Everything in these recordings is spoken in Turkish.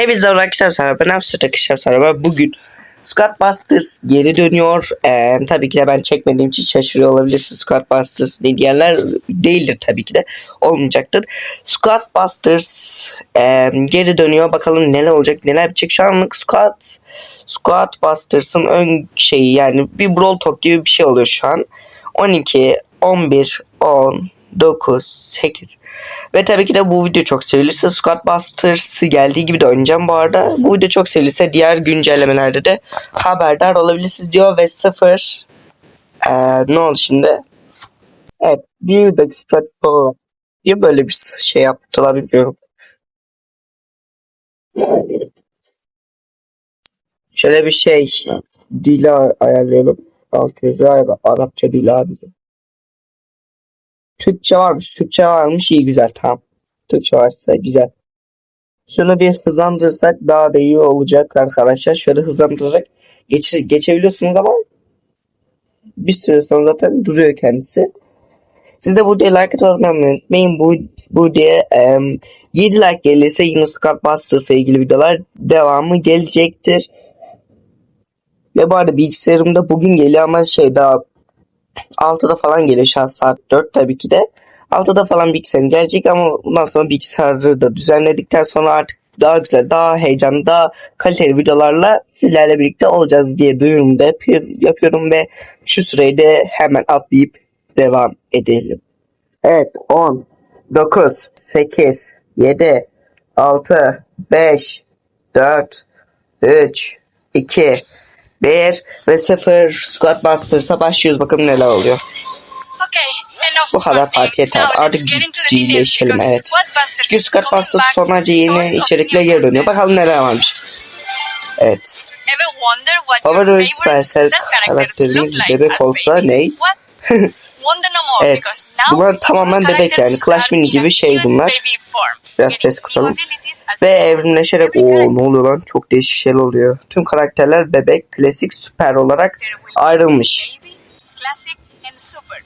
Hepinize arkadaşlar merhaba. Ben Absürt arkadaşlar merhaba. Bugün Scott Busters geri dönüyor. Ee, tabii ki de ben çekmediğim için şaşırıyor olabilirsiniz. Scott Busters ne diyenler değildir tabii ki de. Olmayacaktır. Scott Busters ee, geri dönüyor. Bakalım neler olacak neler bitecek. Şu anlık Scott Scott Busters'ın ön şeyi yani bir Brawl Talk gibi bir şey oluyor şu an. 12, 11, 10, 9, 8. Ve tabii ki de bu video çok sevilirse Scott Busters geldiği gibi de oynayacağım bu arada. Bu video çok sevilirse diğer güncellemelerde de haberdar olabilirsiniz diyor ve 0 ee, ne oldu şimdi? Evet bir dakika sonra. Niye böyle bir şey yaptılar bilmiyorum. Şöyle bir şey dili ayarlayalım. Alt yazı Arapça dili abi. Türkçe varmış. Türkçe varmış. iyi güzel. Tamam. Türkçe varsa güzel. Şunu bir hızlandırırsak daha da iyi olacak arkadaşlar. Şöyle hızlandırarak geçe, geçebiliyorsunuz ama bir süre sonra zaten duruyor kendisi. Siz de bu diye like atmayı unutmayın. Bu, bu diye um, 7 like gelirse yine Scott Busters'a ilgili videolar devamı gelecektir. Ve bu arada bilgisayarımda bugün geliyor ama şey daha 6'da falan geliyor şu an saat 4 tabii ki de. 6'da falan bilgisayarım gelecek ama bundan sonra bilgisayarı da düzenledikten sonra artık daha güzel, daha heyecanlı, daha kaliteli videolarla sizlerle birlikte olacağız diye duyurumda yapı- yapıyorum ve şu süreyi de hemen atlayıp devam edelim. Evet 10, 9, 8, 7, 6, 5, 4, 3, 2, 1 ve 0 Squad Busters'a başlıyoruz. Bakalım neler oluyor. Bu kadar parti yeter. Artık ciddileşelim, evet. Çünkü Squad Busters with yeni içerikle geri dönüyor. Bakalım neler varmış. Evet. Favori Supercell karakteriniz bebek olsa ne? Evet. Bunlar tamamen bebek yani. Clash Mini in gibi şey bunlar. Biraz ses kısalım. Ve evrimleşerek o ne oluyor lan? Çok değişik şeyler oluyor. Tüm karakterler bebek, klasik, süper olarak ayrılmış.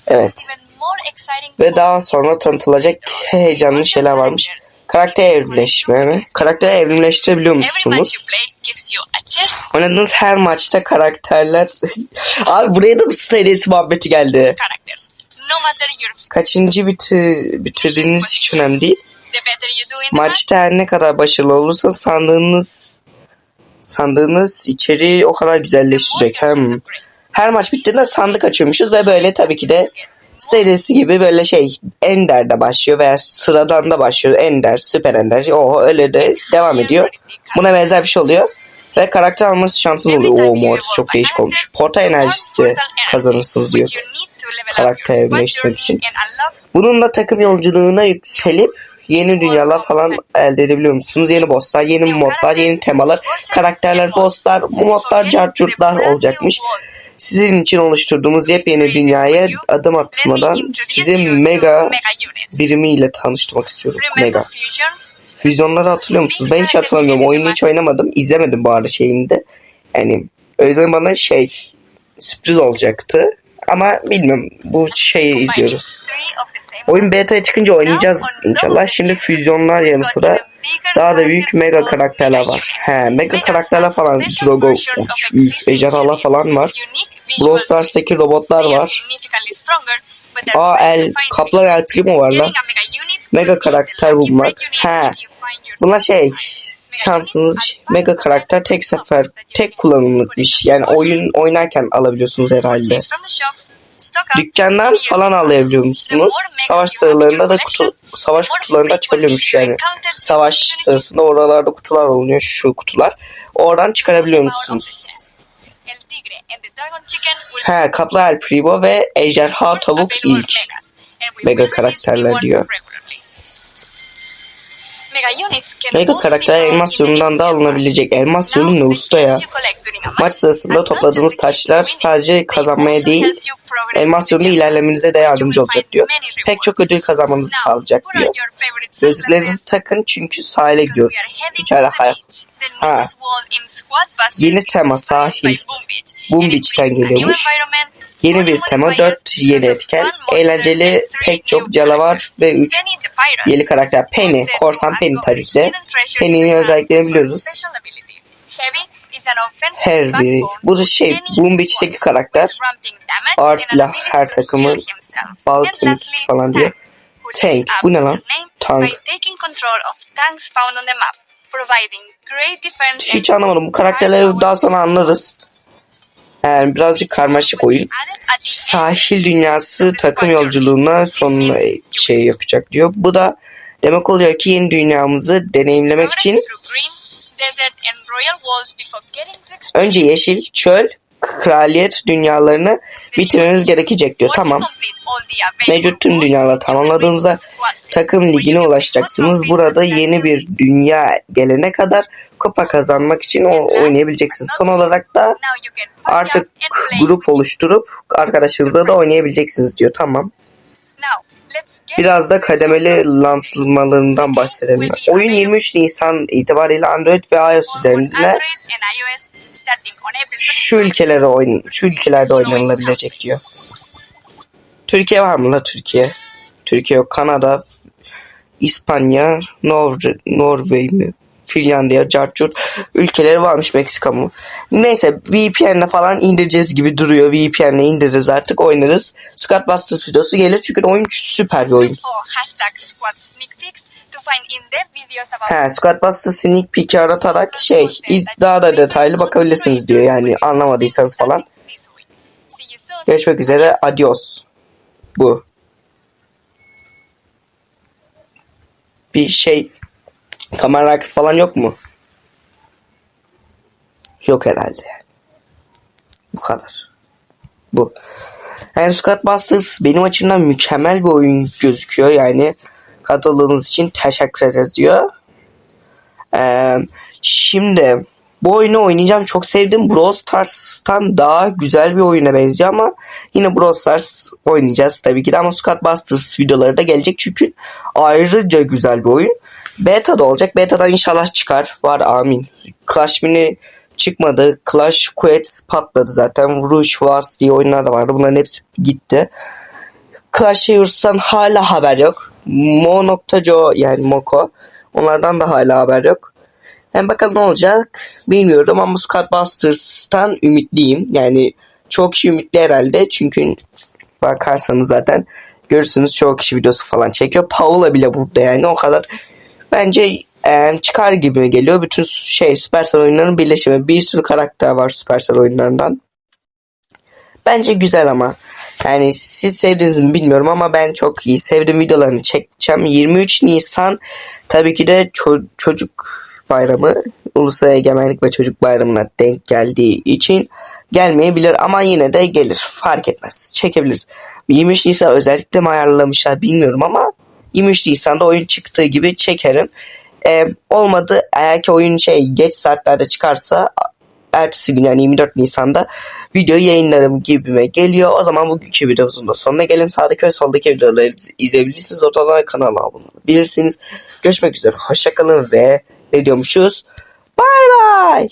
Evet. Ve daha sonra tanıtılacak heyecanlı şeyler varmış. Karakter evrimleşme mi? Karakter evrimleştirebiliyor musunuz? Oynadığınız her maçta karakterler... Abi buraya da bu serisi muhabbeti geldi. Kaçıncı bitir, bitirdiğiniz hiç önemli değil. Maçta her ne kadar başarılı olursa sandığınız sandığınız içeriği o kadar güzelleşecek. Hem her maç bittiğinde sandık açıyormuşuz ve böyle tabii ki de serisi gibi böyle şey Ender'de başlıyor veya sıradan da başlıyor. Ender, Süper Ender. O öyle de devam ediyor. Buna benzer bir şey oluyor. Ve karakter alması şansınız oluyor. Oo Mortis çok değişik olmuş. Porta enerjisi kazanırsınız diyor. Karakter evrimleştirmek için. Bununla takım yolculuğuna yükselip yeni dünyalar falan elde edebiliyor musunuz? Yeni bosslar, yeni modlar, yeni temalar, karakterler, bosslar, modlar, carcurtlar olacakmış. Sizin için oluşturduğumuz yepyeni dünyaya adım atmadan sizi mega birimiyle tanıştırmak istiyorum. Mega. Füzyonları hatırlıyor musunuz? Ben hiç hatırlamıyorum. Oyunu hiç oynamadım. İzlemedim bu arada şeyinde. Yani o yüzden bana şey sürpriz olacaktı. Ama bilmiyorum. Bu şeyi izliyoruz. Oyun beta'ya çıkınca oynayacağız inşallah. Şimdi füzyonlar yanı sıra daha da büyük mega karakterler var. He, mega karakterler falan. Drogo, uç, büyük ejderhalar falan var. Brawl Stars'taki robotlar var. Aa, El, Kaplan El Primo var lan. Mega karakter bulmak. He. Bunlar şey şansınız mega karakter tek sefer tek kullanımlıkmış. Yani oyun oynarken alabiliyorsunuz herhalde. Dükkandan falan alabiliyor musunuz? Savaş sıralarında da kutu savaş kutularında çıkabiliyormuş yani. Savaş sırasında oralarda kutular oluyor şu kutular. Oradan çıkarabiliyor musunuz? He, Kaplan El Primo ve Ejderha Tavuk ilk. Mega karakterler diyor. Mega karakter elmas yolundan da alınabilecek. Elmas yolu ne usta ya? Maç sırasında topladığınız taşlar sadece kazanmaya değil, elmas yolunda ilerlemenize de yardımcı olacak diyor. Pek çok ödül kazanmanızı sağlayacak diyor. Gözlüklerinizi takın çünkü sahile gidiyoruz. İçeride hayat. Ha. Yeni tema sahil. Boom Beach'ten geliyormuş. Yeni bir tema, 4 yeni etken, eğlenceli pek çok canavar ve 3 Penny the pirate. yeni karakter. Penny, korsan Penny tabii ki de. Penny'nin özelliklerini biliyoruz. Harry, backbone bu şey, Boom Beach'teki karakter. Ağır silah, her takımın heal himself. bal And kemik lastly, falan diyor. Tank, bu ne lan? Tank. Hiç anlamadım. Bu karakterleri daha sonra anlarız. Yani birazcık karmaşık oyun. Sahil dünyası takım yolculuğuna sonuna şey yapacak diyor. Bu da demek oluyor ki yeni dünyamızı deneyimlemek için önce yeşil, çöl, kraliyet dünyalarını bitirmemiz gerekecek diyor. Tamam. Mevcut tüm dünyaları tamamladığınızda takım ligine ulaşacaksınız. Burada yeni bir dünya gelene kadar kupa kazanmak için oynayabileceksiniz. Son olarak da artık grup oluşturup arkadaşınızla da oynayabileceksiniz diyor. Tamam. Biraz da kademeli lansmanlarından bahsedelim. Oyun 23 Nisan itibariyle Android ve iOS üzerinde şu ülkelere oyun şu ülkelerde oynanılabilecek diyor. Türkiye var mı la Türkiye? Türkiye yok. Kanada, İspanya, Nor Norveç mi? Finlandiya, Carchurt ülkeleri varmış Meksika mı? Neyse VPN'le falan indireceğiz gibi duruyor. VPN'le indiririz artık oynarız. Squad Busters videosu gelir çünkü oyun süper bir oyun. He, Squad Busters Sneak Peek'i aratarak şey iz- daha da detaylı bakabilirsiniz diyor yani anlamadıysanız falan. Görüşmek üzere. Adios. Bu. Bir şey kamera arkası falan yok mu? Yok herhalde. Bu kadar. Bu. Yani Squad Busters benim açımdan mükemmel bir oyun gözüküyor. Yani katıldığınız için teşekkür ederiz diyor. Ee, şimdi bu oyunu oynayacağım. Çok sevdim. Brawl Stars'tan daha güzel bir oyuna benziyor ama yine Brawl Stars oynayacağız tabii ki de ama Squad Busters videoları da gelecek çünkü ayrıca güzel bir oyun. Beta da olacak. Beta'dan inşallah çıkar. Var amin. Clash Mini çıkmadı. Clash Quets patladı zaten. Rouge Wars diye oyunlar da vardı. Bunların hepsi gitti. Clash Heroes'tan hala haber yok. Mo.co yani Moko. Onlardan da hala haber yok. Hem bakalım ne olacak bilmiyorum ama Squad Busters'tan ümitliyim. Yani çok kişi ümitli herhalde. Çünkü bakarsanız zaten görürsünüz çoğu kişi videosu falan çekiyor. Paula bile burada yani o kadar. Bence çıkar gibi geliyor. Bütün şey Supercell oyunlarının birleşimi. Bir sürü karakter var Supercell oyunlarından. Bence güzel ama. Yani siz sevdiniz mi bilmiyorum ama ben çok iyi sevdim videolarını çekeceğim. 23 Nisan tabii ki de ço- çocuk bayramı Ulusal Egemenlik ve Çocuk Bayramı'na denk geldiği için gelmeyebilir ama yine de gelir. Fark etmez. Çekebiliriz. 23 Nisan özellikle mi ayarlamışlar bilmiyorum ama 23 Nisan'da oyun çıktığı gibi çekerim. Ee, olmadı eğer ki oyun şey geç saatlerde çıkarsa ertesi gün yani 24 Nisan'da videoyu yayınlarım gibime geliyor. O zaman bugünkü videomuzun da sonuna gelelim. Sağdaki ve soldaki videoları izleyebilirsiniz. Ortadan kanala abone olabilirsiniz. Görüşmek üzere. Hoşçakalın ve ne diyormuşuz? Bay bay.